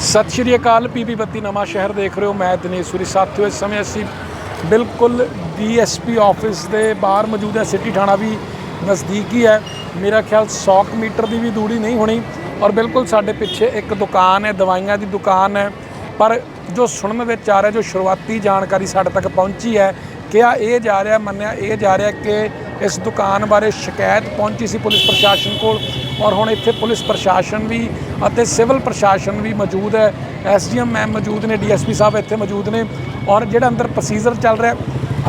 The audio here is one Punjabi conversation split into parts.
ਸਤਿ ਸ਼੍ਰੀ ਅਕਾਲ ਪੀਪੀ ਬੱਤੀ ਨਵਾਂ ਸ਼ਹਿਰ ਦੇਖ ਰਹੇ ਹੋ। ਮੈਂ ਦਿਨੇਸ਼ਵਰੀ ਸਾਥੀਓ, ਇਸ ਸਮੇਂ ਅਸੀਂ ਬਿਲਕੁਲ ਡੀਐਸਪੀ ਆਫਿਸ ਦੇ ਬਾਹਰ ਮੌਜੂਦ ਹੈ। ਸਿਟੀ ਥਾਣਾ ਵੀ ਨਜ਼ਦੀਕ ਹੀ ਹੈ। ਮੇਰਾ ਖਿਆਲ 100 ਕੁ ਮੀਟਰ ਦੀ ਵੀ ਦੂਰੀ ਨਹੀਂ ਹੋਣੀ ਔਰ ਬਿਲਕੁਲ ਸਾਡੇ ਪਿੱਛੇ ਇੱਕ ਦੁਕਾਨ ਹੈ, ਦਵਾਈਆਂ ਦੀ ਦੁਕਾਨ ਹੈ। ਪਰ ਜੋ ਸੁਣਨ ਵਿੱਚ ਆ ਰਿਹਾ, ਜੋ ਸ਼ੁਰੂਆਤੀ ਜਾਣਕਾਰੀ ਸਾਡੇ ਤੱਕ ਪਹੁੰਚੀ ਹੈ ਕਿਹਾ ਇਹ ਜਾ ਰਿਹਾ, ਮੰਨਿਆ ਇਹ ਜਾ ਰਿਹਾ ਕਿ ਇਸ ਦੁਕਾਨ ਬਾਰੇ ਸ਼ਿਕਾਇਤ ਪਹੁੰਚੀ ਸੀ ਪੁਲਿਸ ਪ੍ਰਸ਼ਾਸਨ ਕੋਲ ਔਰ ਹੁਣ ਇੱਥੇ ਪੁਲਿਸ ਪ੍ਰਸ਼ਾਸਨ ਵੀ ਅਤੇ ਸਿਵਲ ਪ੍ਰਸ਼ਾਸਨ ਵੀ ਮੌਜੂਦ ਹੈ। ਐਸਡੀਐਮ ਮੈਮ ਮੌਜੂਦ ਨੇ, ਡੀਐਸਪੀ ਸਾਹਿਬ ਇੱਥੇ ਮੌਜੂਦ ਨੇ ਔਰ ਜਿਹੜਾ ਅੰਦਰ ਪ੍ਰੋਸੀਜਰ ਚੱਲ ਰਿਹਾ,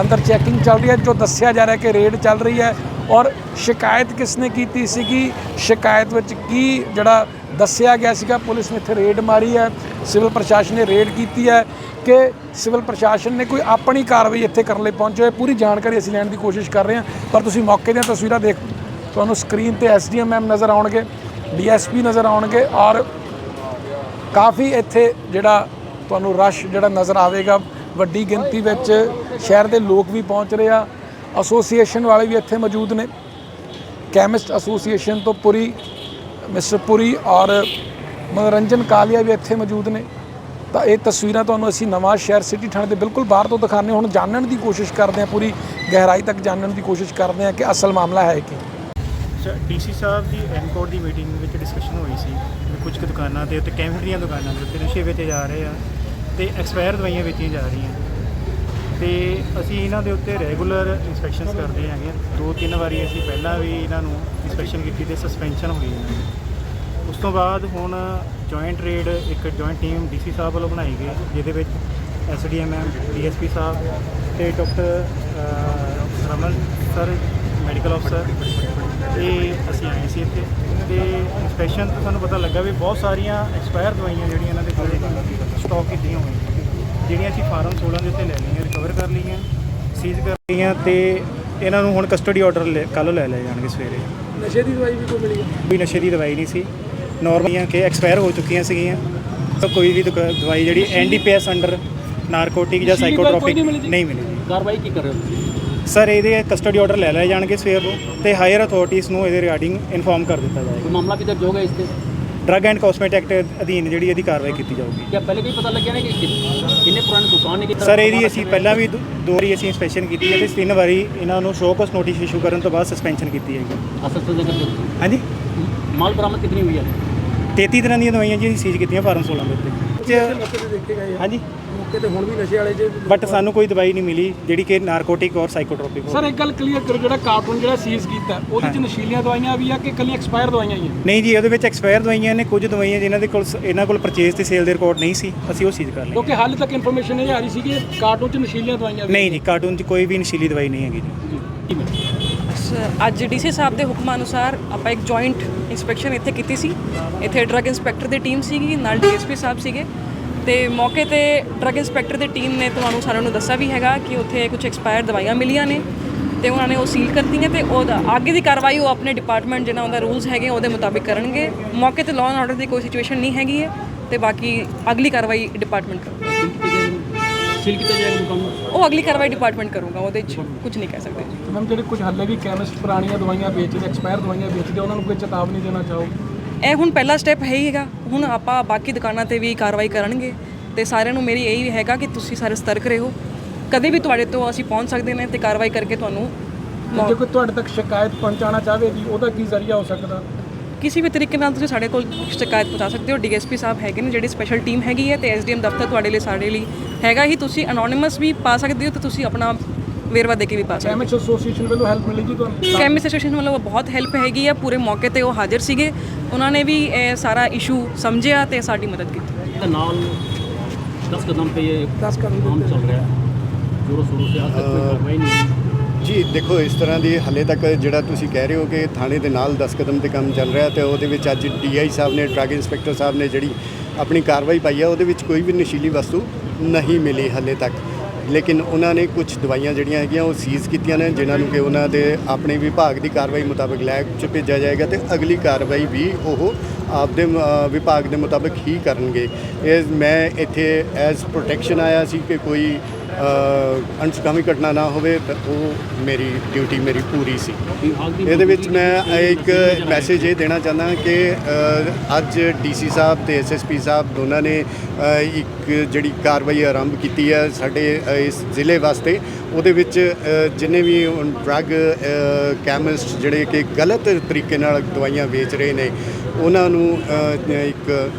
ਅੰਦਰ ਚੈਕਿੰਗ ਚੱਲ ਰਹੀ ਹੈ, ਜੋ ਦੱਸਿਆ ਜਾ ਰਿਹਾ ਕਿ ਰੇਡ ਚੱਲ ਰਹੀ ਹੈ ਔਰ ਸ਼ਿਕਾਇਤ ਕਿਸ ਨੇ ਕੀਤੀ ਸੀਗੀ, ਸ਼ਿਕਾਇਤ ਵਿੱਚ ਕੀ ਜਿਹੜਾ ਦੱਸਿਆ ਗਿਆ ਸੀਗਾ, ਪੁਲਿਸ ਨੇ ਇੱਥੇ ਰੇਡ ਮਾਰੀ ਹੈ, ਸਿਵਲ ਪ੍ਰਸ਼ਾਸਨ ਨੇ ਰੇਡ ਕੀਤੀ ਹੈ ਕਿ ਸਿਵਲ ਪ੍ਰਸ਼ਾਸਨ ਨੇ ਕੋਈ ਆਪਣੀ ਕਾਰਵਾਈ ਇੱਥੇ ਕਰਨ ਲਈ ਪਹੁੰਚੇ ਹੋਏ ਪੂਰੀ ਜਾਣਕਾਰੀ ਅਸੀਂ ਲੈਣ ਦੀ ਕੋਸ਼ਿਸ਼ ਕਰ ਰਹੇ ਹਾਂ, ਪਰ ਤੁਸੀਂ ਮੌਕੇ ਦੀਆਂ ਤਸਵੀਰਾਂ ਦੇਖ ਤੁਹਾਨੂੰ ਸਕਰੀਨ ਤੇ ਐਸਡੀਐਮ ਮੈਮ ਨਜ਼ਰ ਆਉਣਗੇ, ਡੀਐਸਪੀ ਨਜ਼ਰ ਆਉਣਗੇ ਔਰ ਕਾਫੀ ਇੱਥੇ ਜਿਹੜਾ ਤੁਹਾਨੂੰ ਰਸ਼ ਜਿਹੜਾ ਨਜ਼ਰ ਆਵੇਗਾ। ਵੱਡੀ ਗਿਣਤੀ ਵਿੱਚ ਸ਼ਹਿਰ ਦੇ ਲੋਕ ਵੀ ਪਹੁੰਚ ਰਹੇ ਆ। ਐਸੋਸੀਏਸ਼ਨ ਵਾਲੇ ਵੀ ਇੱਥੇ ਮੌਜੂਦ ਨੇ। ਕੈਮਿਸਟ ਐਸੋਸੀਏਸ਼ਨ ਤੋਂ ਪੁਰੀ, ਮਿਸਟਰ ਪੁਰੀ ਔਰ ਮਨੋਰੰਜਨ ਕਾਲੀਆ ਵੀ ਇੱਥੇ ਮੌਜੂਦ ਨੇ। ਤਾਂ ਇਹ ਤਸਵੀਰਾਂ ਤੁਹਾਨੂੰ ਅਸੀਂ ਨਵਾਂ ਸ਼ਹਿਰ ਸਿਟੀ ਥਾਣੇ ਦੇ ਬਿਲਕੁਲ ਬਾਹਰ ਤੋਂ ਦਿਖਾਉਂਦੇ ਹਾਂ। ਹੁਣ ਜਾਣਨ ਦੀ ਕੋਸ਼ਿਸ਼ ਕਰਦੇ ਹਾਂ, ਪੂਰੀ ਗਹਿਰਾਈ ਤੱਕ ਜਾਣਨ ਦੀ ਕੋਸ਼ਿਸ਼ ਕਰਦੇ ਹਾਂ ਕਿ ਅਸਲ ਮਾਮਲਾ ਹੈ ਕੀ। ਡੀਸੀ ਸਾਹਿਬ ਦੀ ਐਨਕੋਡ ਦੀ ਮੀਟਿੰਗ ਵਿੱਚ ਡਿਸਕਸ਼ਨ ਹੋਈ ਸੀ ਵੀ ਕੁਝ ਕੁ ਦੁਕਾਨਾਂ ਤੇ ਉੱਤੇ ਕੈਮਿਸਟ ਦੀਆਂ ਦੁਕਾਨਾਂ ਦੇ ਉੱਤੇ ਨਸ਼ੇ ਵੇਚੇ ਜਾ ਰਹੇ ਆ ਤੇ ਐਕਸਪਾਇਰ ਦਵਾਈਆਂ ਵੇਚੀਆਂ ਜਾ ਰਹੀਆਂ। ਤੇ ਅਸੀਂ ਇਹਨਾਂ ਦੇ ਉੱਤੇ ਰੈਗੂਲਰ ਇਨਸਪੈਕਸ਼ਨਸ ਕਰਦੇ ਹੈਗੇ ਦੋ ਤਿੰਨ ਵਾਰੀ ਅਸੀਂ ਪਹਿਲਾਂ ਵੀ ਇਹਨਾਂ ਨੂੰ ਇਨਸਪੈਕਸ਼ਨ ਕੀਤੀ ਤੇ ਸਸਪੈਂਸ਼ਨ ਹੋਈ ਇਹਨਾਂ ਉਸ ਤੋਂ ਬਾਅਦ ਹੁਣ ਜੁਆਇੰਟ ਰੇਡ ਇੱਕ ਜੁਆਇੰਟ ਟੀਮ ਡੀਸੀ ਸਾਹਿਬ ਵੱਲੋਂ ਬਣਾਈ ਗਈ ਜਿਹਦੇ ਵਿੱਚ ਐਸਡੀਐਮਐਮ ਡੀਐਸਪੀ ਸਾਹਿਬ ਤੇ ਡਾਕਟਰ ਰਮਨ ਸਰ ਮੈਡੀਕਲ ਅਫਸਰ ਇਹ ਅਸੀਂ ਆਏ ਸੀ ਇੱਥੇ। ਤੇ ਇਨਸਪੈਕਸ਼ਨ ਤੋਂ ਸਾਨੂੰ ਪਤਾ ਲੱਗਾ ਵੀ ਬਹੁਤ ਸਾਰੀਆਂ ਐਕਸਪਾਇਰ ਦਵਾਈਆਂ ਜਿਹੜੀਆਂ ਇਹਨਾਂ ਦੇ ਕੋਲੇ ਸਟਾਕ ਕੀਤੀਆਂ ਹੋਈਆਂ। ਜਿਹੜੀਆਂ ਅਸੀਂ ਫਾਰਮ 16 ਦੇ ਉੱਤੇ ਲੈ ਲਈਆਂ ਰਿਕਵਰ ਕਰ ਲਈਆਂ ਸੀਜ਼ ਕਰ ਲਈਆਂ ਤੇ ਇਹਨਾਂ ਨੂੰ ਹੁਣ ਕਸਟਡੀ ਆਰਡਰ ਕੱਲ੍ਹ ਲੈ ਲਏ ਜਾਣਗੇ ਸਵੇਰੇ। ਨਸ਼ੇ ਦੀ ਦਵਾਈ ਵੀ ਕੋਈ ਮਿਲੀ ਕੋਈ ਨਸ਼ੇ ਦੀ ਦਵਾਈ ਨਹੀਂ ਸੀ। ਨਾਰਮਲੀਆਂ ਕਿ ਐਕਸਪਾਇਰ ਹੋ ਚੁੱਕੀਆਂ ਸੀਗੀਆਂ। ਤਾਂ ਕੋਈ ਵੀ ਦੁਕਾ- ਦਵਾਈ ਜਿਹੜੀ ਐਨਡੀਪੀਐਸ ਅੰਡਰ ਨਾਰਕੋਟਿਕ ਜਾਂ ਕੋਈ ਸਾਈਕੋਟ੍ਰੋਪਿਕ ਨਹੀਂ ਮਿਲੀ ਜੀ? ਨਹੀਂ ਮਿਲੀ। ਕਾਰਵਾਈ ਕੀ ਕਰ ਰਹੇ ਹੋ ਸਰ ਇਹਦੇ ਕਸਟਡੀ ਆਰਡਰ ਲੈ ਲਏ ਜਾਣਗੇ ਸਵੇਰ ਨੂੰ ਤੇ ਹਾਇਰ ਅਥਾਰਟੀਜ਼ ਨੂੰ ਇਹਦੇ ਰਿਗਾਰਡਿੰਗ ਇਨਫੋਰਮ ਕਰ ਦਿੱਤਾ ਜਾਏਗਾ। ਕੋਈ ਮਾਮਲਾ ਵੀ ਦਰਜ ਹੋਗਾ ਇਸ ਤੇ? ਡਰੱਗ ਐਂਡ ਕਾਸਮੈਟਿਕ ਐਕਟ ਅਧੀਨ ਜਿਹੜੀ ਇਹਦੀ ਕਾਰਵਾਈ ਕੀਤੀ ਜਾਊਗੀ। ਕਿਆ ਪਹਿਲੇ ਕੋਈ ਪਤਾ ਲੱਗਿਆ ਨਾ ਕਿ ਕਿ- ਕਿੰਨੇ ਪੁਰਾਣੀ ਦੁਕਾਨ ਨੇ ਕਿਸ ਸਰ ਇਹਦੀ ਅਸੀਂ ਪਹਿਲਾਂ ਵੀ ਦੋ ਦੋ ਵਾਰੀ ਅਸੀਂ ਇਨਸਪੈਕਸ਼ਨ ਕੀਤੀ ਹੈ ਤੇ ਤਿੰਨ ਵਾਰੀ ਇਹਨਾਂ ਨੂੰ ਸ਼ੋਕਸ ਨੋਟਿਸ ਇਸ਼ੂ ਕਰਨ ਤੋਂ ਬਾਅਦ ਸਸਪੈਂਸ਼ਨ ਕੀਤੀ ਹੈਗੀ। ਅਸਲ ਤੋਂ ਜਗ੍ਹਾ ਹਾਂਜੀ? ਮਾਲ ਬਰਾਮਦ ਕਿਤਨੀ ਹੁਈ ਹੈ? 33 ਤਰ੍ਹਾਂ ਦੀਆਂ ਦਵਾਈਆਂ ਜੀ ਅਸੀਂ ਸੀਜ਼ ਕੀਤੀਆਂ ਫਾਰਮ 16 ਦੇ ਉੱਤੇ। ਹਾਂਜੀ। ਮੌਕੇ ਤੇ ਹੁਣ ਵੀ ਨਸ਼ੇ ਵਾਲੇ ਜੇ ਬਟ ਸਾਨੂੰ ਕੋਈ ਦਵਾਈ ਨਹੀਂ ਮਿਲੀ ਜਿਹੜੀ ਕਿ ਨਾਰਕੋਟਿਕ ਔਰ ਸਾਈਕੋਟ੍ਰੋਪਿਕ ਸਰ ਇੱਕ ਗੱਲ ਕਲੀਅਰ ਕਰੋ ਜਿਹੜਾ ਕਾਰਟੂਨ ਜਿਹੜਾ ਸੀਜ਼ ਕੀਤਾ ਉਹਦੇ ਚ ਨਸ਼ੀਲੀਆਂ ਦਵਾਈਆਂ ਵੀ ਆ ਕਿ ਕੱਲੀਆਂ ਐਕਸਪਾਇਰ ਦਵਾਈਆਂ ਹੀ ਆ? ਨਹੀਂ ਜੀ ਉਹਦੇ ਵਿੱਚ ਐਕਸਪਾਇਰ ਦਵਾਈਆਂ ਨੇ ਕੁਝ ਦਵਾਈਆਂ ਜਿਨ੍ਹਾਂ ਦੇ ਕੋਲ ਇਹਨਾਂ ਕੋਲ ਪਰਚੇਸ ਤੇ ਸੇਲ ਦੇ ਰਿਕਾਰਡ ਨਹੀਂ ਸੀ ਅਸੀਂ ਉਹ ਸੀਜ਼ ਕਰ ਲਏ। ਕਿਉਂਕਿ ਹਾਲੇ ਤੱਕ ਇਨਫੋਰਮੇਸ਼ਨ ਇਹ ਆ ਰਹੀ ਸੀ ਕਿ ਕਾਰਟੂਨ ਚ ਨਸ਼ੀਲੀਆਂ ਦਵਾਈਆਂ ਨਹੀਂ ਜੀ ਕਾਰਟੂਨ 'ਚ ਕੋਈ ਵੀ ਨਸ਼ੀਲੀ ਦਵਾਈ ਨਹੀਂ ਹੈਗੀ ਜੀ। ਅੱਜ ਡੀਸੀ ਸਾਹਿਬ ਦੇ ਹੁਕਮ ਅਨੁਸਾਰ ਆਪਾਂ ਇੱਕ ਜੁਆਇੰਟ ਇਨਸਪੈਕਸ਼ਨ ਇੱਥੇ ਕੀਤੀ ਸੀ। ਇੱਥੇ ਡਰੱਗ ਇੰਸਪੈਕਟਰ ਦੀ ਟੀਮ ਸੀਗੀ, ਨਾਲ ਡੀਐਸਪੀ ਸਾਹਿਬ ਸੀਗੇ। ਤੇ ਮੌਕੇ ਤੇ ਡਰੱਗ ਇੰਸਪੈਕਟਰ ਦੀ ਟੀਮ ਨੇ ਤੁਹਾਨੂੰ ਸਾਰਿਆਂ ਨੂੰ ਦੱਸਿਆ ਵੀ ਹੈਗਾ ਕਿ ਉੱਥੇ ਕੁਝ ਐਕਸਪਾਇਰ ਦਵਾਈਆਂ ਮਿਲੀਆਂ ਨੇ ਤੇ ਉਹਨਾਂ ਨੇ ਉਹ ਸੀਲ ਕਰਤੀਆਂ ਤੇ ਉਹਦਾ ਅੱਗੇ ਦੀ ਕਾਰਵਾਈ ਉਹ ਆਪਣੇ ਡਿਪਾਰਟਮੈਂਟ ਜਿਹਨਾਂ ਉਹਦਾ ਰੂਲਸ ਹੈਗੇ ਉਹਦੇ ਮੁਤਾਬਿਕ ਕਰਨਗੇ। ਮੌਕੇ ਤੇ ਲਾਅ ਐਂਡ ਆਰਡਰ ਦੀ ਕੋਈ ਸਿਚੁਏਸ਼ਨ ਨਹੀਂ ਹੈਗੀ ਹੈ ਤੇ ਬਾਕੀ ਅਗਲੀ ਕਾਰਵਾਈ ਡਿਪਾਰਟਮੈਂਟ ਕਰੂਗਾ ਸੀਲ ਕੀਤਾ ਜਾਏਗਾ ਦੁਕਾਨ ਨੂੰ ਉਹ ਅਗਲੀ ਕਾਰਵਾਈ ਡਿਪਾਰਟਮੈਂਟ ਕਰੂਗਾ ਉਹਦੇ 'ਚ ਕੁਝ ਨਹੀਂ ਕਹਿ ਸਕਦੇ। ਮੈਮ ਜਿਹੜੇ ਕੁਝ ਹੱਲੇ ਵੀ ਕੈਮਿਸਟ ਪੁਰਾਣੀਆਂ ਦਵਾਈਆਂ ਵੇਚਦੇ ਐਕਸਪਾਇਰ ਦਵਾਈਆਂ ਵੇਚਦੇ ਉਹਨਾਂ ਨੂੰ ਕੋਈ ਚੇਤਾਵਨੀ ਦੇਣਾ ਚਾਹੋ? ਇਹ ਹੁਣ ਪਹਿਲਾ ਸਟੈਪ ਹੈ ਹੀ ਹੈਗਾ। ਹੁਣ ਆਪਾਂ ਬਾਕੀ ਦੁਕਾਨਾਂ ਤੇ ਵੀ ਕਾਰਵਾਈ ਕਰਨਗੇ ਤੇ ਸਾਰਿਆਂ ਨੂੰ ਮੇਰੀ ਇਹੀ ਹੈਗਾ ਕਿ ਤੁਸੀਂ ਸਾਰੇ ਸਤਰਕ ਰਹੋ। ਕਦੇ ਵੀ ਤੁਹਾਡੇ ਤੋਂ ਅਸੀਂ ਪਹੁੰਚ ਸਕਦੇ ਨੇ ਤੇ ਕਾਰਵਾਈ ਕਰਕੇ ਤੁਹਾਨੂੰ ਜੇ ਕੋਈ ਤੁਹਾਡੇ ਤੱਕ ਸ਼ਿਕਾਇਤ ਪਹੁੰਚਾਉਣਾ ਚਾਹਵੇ ਜੀ ਉਹਦਾ ਕੀ ਜ਼ਰੀਆ ਹੋ ਸਕਦਾ? ਕਿਸੇ ਵੀ ਤਰੀਕੇ ਨਾਲ ਤੁਸੀਂ ਸਾਡੇ ਕੋਲ ਸ਼ਿਕਾਇਤ ਪਹੁੰਚਾ ਸਕਦੇ ਹੋ। ਡੀਐਸਪੀ ਸਾਹਿਬ ਹੈਗੇ ਨੇ ਜਿਹੜੀ ਸਪੈਸ਼ਲ ਟੀਮ ਹੈਗੀ ਹੈ ਤੇ ਐਸਡੀਐਮ ਦਫ਼ਤਰ ਤੁਹਾਡੇ ਲਈ ਸਾਡੇ ਲਈ ਹੈਗਾ ਹੀ। ਤੁਸੀਂ ਅਨੋਨਿਮਸ ਵੀ ਪਾ ਸਕਦੇ ਹੋ ਤੇ ਤੁਸੀਂ ਆਪਣਾ ਵੇਰਵਾ ਦੇ ਕੇ ਵੀ ਪਾ ਸਕਦੇ ਕੈਮਿਸਟ ਐਸੋਸੀਏਸ਼ਨ ਵੱਲੋਂ ਹੈਲਪ ਮਿਲੇਗੀ ਤੁਹਾਨੂੰ? ਕੈਮਿਸਟ ਐਸੋਸੀਏਸ਼ਨ ਵੱਲੋਂ ਬਹੁਤ ਹੈਲਪ ਹੈਗੀ ਆ ਪੂਰੇ ਮੌਕੇ ਤੇ ਉਹ ਹਾਜ਼ਰ ਸੀਗੇ। ਉਹਨਾਂ ਨੇ ਵੀ ਇਹ ਸਾਰਾ ਇਸ਼ੂ ਸਮਝਿਆ ਤੇ ਸਾਡੀ ਮਦਦ ਕੀਤੀ। ਨਾਲ 10 ਕਦਮ ਤੇ 10 ਕਦਮ ਚੱਲ ਰਿਹਾ ਹੈ। ਸ਼ੁਰੂ ਸ਼ੁਰੂ ਸੇ ਅੱਜ ਤੱਕ ਕੋਈ ਨਹੀਂ ਜੀ, ਦੇਖੋ, ਇਸ ਤਰ੍ਹਾਂ ਦੀ ਹਲੇ ਤੱਕ ਜਿਹੜਾ ਤੁਸੀਂ ਕਹਿ ਰਹੇ ਹੋ ਕਿ ਥਾਣੇ ਦੇ ਨਾਲ 10 ਕਦਮ ਤੇ ਕੰਮ ਚੱਲ ਰਿਹਾ ਤੇ ਉਹਦੇ ਵਿੱਚ ਅੱਜ ਡੀਆਈ ਸਾਹਿਬ ਨੇ, ਡਰੱਗ ਇੰਸਪੈਕਟਰ ਸਾਹਿਬ ਨੇ ਜਿਹੜੀ ਆਪਣੀ ਕਾਰਵਾਈ ਪਾਈ ਹੈ ਉਹਦੇ ਵਿੱਚ ਕੋਈ ਵੀ ਨਸ਼ੀਲੀ ਵਸਤੂ ਨਹੀਂ ਮਿਲੀ ਹਲੇ ਤੱਕ। ਲੇਕਿਨ ਉਹਨਾਂ ਨੇ ਕੁਝ ਦਵਾਈਆਂ ਜਿਹੜੀਆਂ ਹੈਗੀਆਂ, ਉਹ ਸੀਜ਼ ਕੀਤੀਆਂ ਨੇ, ਜਿਨ੍ਹਾਂ ਨੂੰ ਕਿ ਉਹਨਾਂ ਦੇ ਆਪਣੇ ਵਿਭਾਗ ਦੀ ਕਾਰਵਾਈ ਮੁਤਾਬਕ ਲੈਬ 'ਚ ਭੇਜਿਆ ਜਾਏਗਾ ਤੇ ਅਗਲੀ ਕਾਰਵਾਈ ਵੀ ਉਹ ਆਪਦੇ ਵਿਭਾਗ ਦੇ ਮੁਤਾਬਕ ਹੀ ਕਰਨਗੇ। ਇਹ ਮੈਂ ਇੱਥੇ ਐਜ਼ ਪ੍ਰੋਟੈਕਸ਼ਨ ਆਇਆ ਸੀ ਕਿ ਕੋਈ ਅਣਸੁਖਾਵੀ ਘਟਨਾ ਨਾ ਹੋਵੇ ਤਾਂ ਉਹ ਮੇਰੀ ਡਿਊਟੀ ਮੇਰੀ ਪੂਰੀ ਸੀ। ਇਹਦੇ ਵਿੱਚ ਮੈਂ ਇੱਕ ਮੈਸੇਜ ਇਹ ਦੇਣਾ ਚਾਹੁੰਦਾ ਕਿ ਅ, ਅੱਜ ਡੀਸੀ ਸਾਹਿਬ ਤੇ ਐਸਐਸਪੀ ਸਾਹਿਬ ਦੋਨਾਂ ਨੇ ਇੱਕ ਜਿਹੜੀ ਕਾਰਵਾਈ ਆਰੰਭ ਕੀਤੀ ਹੈ ਸਾਡੇ ਇਸ ਜ਼ਿਲ੍ਹੇ ਵਾਸਤੇ। ਉਹਦੇ ਵਿੱਚ ਜਿੰਨੇ ਵੀ ਡਰੱਗ ਕੈਮਿਸਟ ਜਿਹੜੇ ਕਿ ਗਲਤ ਤਰੀਕੇ ਨਾਲ ਦਵਾਈਆਂ ਵੇਚ ਰਹੇ ਨੇ ਉਹਨਾਂ ਨੂੰ ਇੱਕ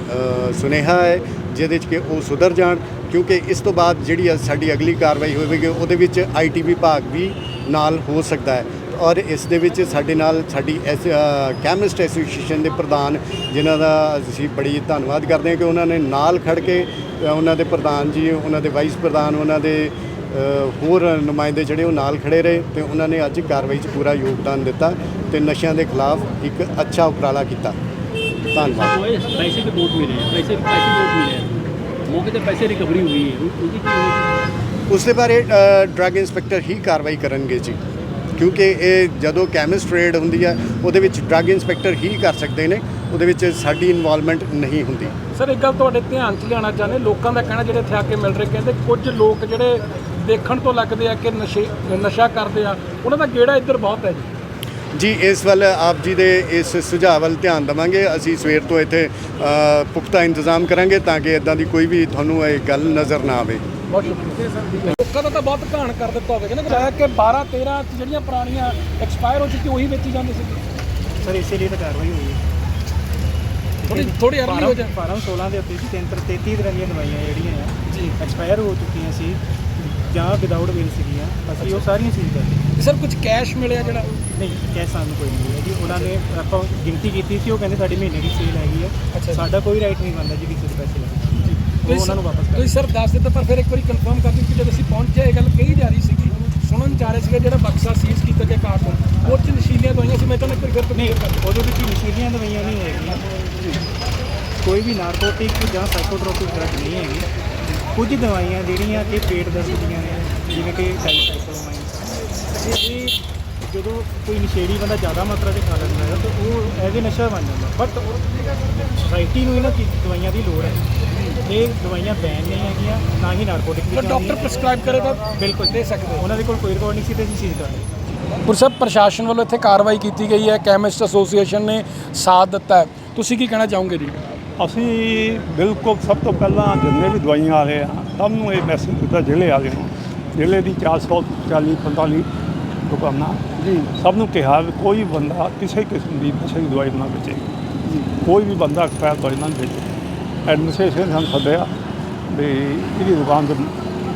ਸੁਨੇਹਾ ਹੈ ਜਿਹਦੇ 'ਚ ਕਿ ਉਹ ਸੁਧਰ ਜਾਣ। ਕਿਉਂਕਿ ਇਸ ਤੋਂ ਬਾਅਦ ਜਿਹੜੀ ਸਾਡੀ ਅਗਲੀ ਕਾਰਵਾਈ ਹੋਵੇਗੀ, ਉਹਦੇ ਵਿੱਚ ਆਈਟੀ ਵਿਭਾਗ ਵੀ ਨਾਲ ਹੋ ਸਕਦਾ ਹੈ। ਔਰ ਇਸ ਦੇ ਵਿੱਚ ਸਾਡੇ ਨਾਲ ਸਾਡੀ ਕੈਮਿਸਟ ਐਸੋਸੀਏਸ਼ਨ ਦੇ ਪ੍ਰਧਾਨ, ਜਿਨ੍ਹਾਂ ਦਾ ਅਸੀਂ ਬੜੀ ਧੰਨਵਾਦ ਕਰਦੇ ਹਾਂ ਕਿ ਉਹਨਾਂ ਨੇ ਨਾਲ ਖੜ ਕੇ ਉਹਨਾਂ ਦੇ ਪ੍ਰਧਾਨ ਜੀ, ਉਹਨਾਂ ਦੇ ਵਾਈਸ ਪ੍ਰਧਾਨ, ਉਹਨਾਂ ਦੇ ਹੋਰ ਨੁਮਾਇੰਦੇ ਜਿਹੜੇ ਉਹ ਨਾਲ ਖੜੇ ਰਹੇ ਤੇ ਉਹਨਾਂ ਨੇ ਅੱਜ ਕਾਰਵਾਈ 'ਚ ਪੂਰਾ ਯੋਗਦਾਨ ਦਿੱਤਾ ਤੇ ਨਸ਼ਿਆਂ ਦੇ ਖਿਲਾਫ ਇੱਕ ਅੱਛਾ ਉਪਰਾਲਾ ਕੀਤਾ। ਧੰਨਵਾਦ। ਪੈਸੇ ਵੀ ਬਹੁਤ ਮਿਲੇ ਪੈਸੇ ਪੈਸੇ ਬਹੁਤ ਮਿਲੇ ਮੌਕੇ ਤੇ ਪੈਸੇ ਰਿਕਵਰੀ ਹੋਈ ਹੈ। ਉਹਦੀ ਕੀ ਹੋਈ? ਉਸ ਦੇ ਬਾਰੇ ਡਰੱਗ ਇੰਸਪੈਕਟਰ ਹੀ ਕਾਰਵਾਈ ਕਰਨਗੇ ਜੀ। ਕਿਉਂਕਿ ਇਹ ਜਦੋਂ ਕੈਮਿਸਟ ਰੇਡ ਹੁੰਦੀ ਹੈ ਉਹਦੇ ਵਿੱਚ ਡਰੱਗ ਇੰਸਪੈਕਟਰ ਹੀ ਕਰ ਸਕਦੇ ਨੇ ਉਹਦੇ ਵਿੱਚ ਸਾਡੀ ਇਨਵੋਲਵਮੈਂਟ ਨਹੀਂ ਹੁੰਦੀ। ਸਰ ਇੱਕ ਗੱਲ ਤੁਹਾਡੇ ਧਿਆਨ 'ਚ ਲਿਆਣਾ ਚਾਹੁੰਦੇ ਲੋਕਾਂ ਦਾ ਕਹਿਣਾ ਜਿਹੜੇ ਇੱਥੇ ਆ ਕੇ ਮਿਲ ਰਹੇ ਕਹਿੰਦੇ ਕੁਝ ਲੋਕ ਜਿਹੜੇ ਦੇਖਣ ਤੋਂ ਲੱਗਦੇ ਆ ਕਿ ਨਸ਼ੇ ਨਸ਼ਾ ਕਰਦੇ ਆ ਉਹਨਾਂ ਦਾ ਗੇੜਾ ਇੱਧਰ ਬਹੁਤ ਹੈ ਜੀ। ਜੀ ਇਸ ਵੱਲ ਆਪ ਜੀ ਦੇ ਇਸ ਸੁਝਾਅ ਵੱਲ ਧਿਆਨ ਦੇਵਾਂਗੇ। ਅਸੀਂ ਸਵੇਰ ਤੋਂ ਇੱਥੇ ਪੁਖਤਾ ਇੰਤਜ਼ਾਮ ਕਰਾਂਗੇ ਤਾਂ ਕਿ ਇਦਾਂ ਦੀ ਕੋਈ ਵੀ ਤੁਹਾਨੂੰ ਇਹ ਗੱਲ ਨਜ਼ਰ ਨਾ ਆਵੇ। ਬਹੁਤ ਸ਼ੁਕਰੀਆ ਲੋਕਾਂ ਦਾ ਤਾਂ ਬਹੁਤ ਘਾਣ ਕਰ ਦਿੱਤਾ ਹੋਵੇ ਕਹਿੰਦੇ ਕਿ ਕਿ 12 13 ਜਿਹੜੀਆਂ ਪੁਰਾਣੀਆਂ ਐਕਸਪਾਇਰ ਹੋ ਚੁੱਕੀ ਉਹੀ ਵੇਚੀ ਜਾਂਦੇ ਸੀ। ਸਰ ਇਸੇ ਲਈ ਤਾਂ ਕਾਰਵਾਈ ਹੋਈ ਹੈ। ਥੋੜੀ ਥੋੜੀ ਅਰਲੀ ਹੋ ਜਾ ਫਾਰਮ 16 ਦੇ ਉੱਤੇ ਸੀ 33 ਤਰ੍ਹਾਂ ਦੀਆਂ ਦਵਾਈਆਂ ਜਿਹੜੀਆਂ ਆ ਜੀ। ਐਕਸਪਾਇਰ ਹੋ ਚੁੱਕੀਆਂ ਸੀ। ਜਾਂ ਵਿਦਆਊਟ ਬਿਲ ਸੀਗੀਆਂ ਅਸੀਂ ਉਹ ਸਾਰੀਆਂ ਚੀਜ਼ ਕਰਦੇ ਸਰ ਕੁਝ ਕੈਸ਼ ਮਿਲਿਆ ਜਿਹੜਾ? ਨਹੀਂ ਕੈਸ਼ ਸਾਨੂੰ ਕੋਈ ਨਹੀਂ ਹੈ ਜੀ। ਉਹਨਾਂ ਨੇ ਆਪਾਂ ਗਿਣਤੀ ਕੀਤੀ ਸੀ ਉਹ ਕਹਿੰਦੇ ਸਾਡੀ ਮਹੀਨੇ ਦੀ ਸੇਲ ਹੈਗੀ ਅੱਛਾ ਆ ਜੀ। ਸਾਡਾ ਕੋਈ ਰਾਈਟ ਨਹੀਂ ਬਣਦਾ ਜੀ ਕਿਸੇ ਦੇ ਪੈਸੇ ਲੈਣ। ਦਾ। ਉਹ ਉਹਨਾਂ ਨੂੰ ਵਾਪਸ ਕਰ ਤੁਸੀਂ ਸਰ ਦੱਸ ਦਿੱਤਾ ਪਰ ਫਿਰ ਇੱਕ ਵਾਰੀ ਕਨਫਰਮ ਕਰ ਦਿਓ ਕਿ ਜਦੋਂ ਅਸੀਂ ਪਹੁੰਚੇ ਇਹ ਗੱਲ ਕਹੀ ਜਾ ਰਹੀ ਸੀਗੀ। ਸੁਣਨ ਚ ਆ ਰਿਹਾ ਸੀਗਾ ਜਿਹੜਾ ਬਕਸਾ ਸੀਜ਼ ਕੀਤਾ ਗਿਆ ਕਾਰਟੂਨ ਉਹ ਚ ਨਸ਼ੀਲੀਆਂ ਦਵਾਈਆਂ ਸੀ ਮੈਂ ਤਾਂ ਇੱਕ ਵਾਰੀ ਫਿਰ ਤੋਂ ਨਹੀਂ ਕਰ। ਉਹਦੇ ਵਿੱਚ ਨਸ਼ੀਲੀਆਂ ਦਵਾਈਆਂ ਨਹੀਂ ਹੈਗੀਆਂ। ਕੋਈ ਵੀ ਨਾਰਕੋਟਿਕ ਜਾਂ ਸਾਈਕੋਟ੍ਰੋਪਿਕ ਡਰੱਗ ਨਹੀਂ ਹੈਗੀ। ਕੁਝ ਦਵਾਈਆਂ ਜਿਹੜੀਆਂ ਕਿ ਪੇਟ ਦਰਦ ਦੀਆਂ ਨੇ ਜਿਵੇਂ ਕਿ ਸਾਈਕਲੋਮਾਈਨ ਇਹ ਜਦੋਂ ਕੋਈ ਨਸ਼ੇੜੀ ਬੰਦਾ ਜ਼ਿਆਦਾ ਮਾਤਰਾ 'ਚ ਖਾ ਲੈਂਦਾ ਹੈ ਤਾਂ ਉਹ ਐਜ਼ ਨਸ਼ਾ ਬਣ ਜਾਂਦਾ। ਬਟ ਸੋਸਾਇਟੀ ਨੂੰ ਇਹਨਾਂ ਚੀਜ਼ ਦਵਾਈਆਂ ਦੀ ਲੋੜ ਹੈ। ਇਹ ਦਵਾਈਆਂ ਬੈਨ ਨਹੀਂ ਹੈਗੀਆਂ ਨਾ ਹੀ ਨਾਰਕੋਟਿਕ ਪਰ ਡਾਕਟਰ ਪ੍ਰਸਕ੍ਰਾਈਬ ਕਰੇ ਤਾਂ ਬਿਲਕੁਲ। ਦੇ ਸਕਦੇ ਹੋ। ਉਹਨਾਂ ਦੇ ਕੋਲ ਕੋਈ ਰਿਕਾਰਡ ਨਹੀਂ ਸੀ ਤੇ ਅਸੀਂ ਚੀਜ਼ ਕਰਦੇ ਪੁਰਸਬ ਪ੍ਰਸ਼ਾਸਨ ਵੱਲੋਂ ਇੱਥੇ ਕਾਰਵਾਈ ਕੀਤੀ ਗਈ ਹੈ ਕੈਮਿਸਟ ਐਸੋਸੀਏਸ਼ਨ ਨੇ ਸਾਥ ਦਿੱਤਾ ਹੈ। ਤੁਸੀਂ ਕੀ ਕਹਿਣਾ ਚਾਹੋਗੇ ਜੀ? ਅਸੀਂ ਬਿਲਕੁਲ ਸਭ ਤੋਂ ਪਹਿਲਾਂ ਜਿੰਨੇ ਵੀ ਦਵਾਈਆਂ ਵਾਲੇ ਆ ਸਭ ਨੂੰ ਇਹ ਮੈਸੇਜ ਦਿੱਤਾ ਜ਼ਿਲ੍ਹੇ ਵਾਲੇ ਨੂੰ। ਜ਼ਿਲ੍ਹੇ ਦੀ 440 45 ਦੁਕਾਨਾਂ। ਜੀ। ਸਭ ਨੂੰ ਕਿਹਾ ਵੀ ਕੋਈ ਬੰਦਾ ਕਿਸੇ ਕਿਸਮ ਦੀ ਨਸ਼ੇ ਦੀ ਦਵਾਈ ਨਾ ਵੇਚੇ। ਕੋਈ ਵੀ ਬੰਦਾ ਐਕਸਪਾਇਰ ਦਵਾਈ ਨਾ ਵੇਚੇ। ਐਡਮਿਨਿਸਟ੍ਰੇਸ਼ਨ ਸਾਨੂੰ ਸੱਦਿਆ ਵੀ ਇਹਦੀ ਦੁਕਾਨ ਤੇ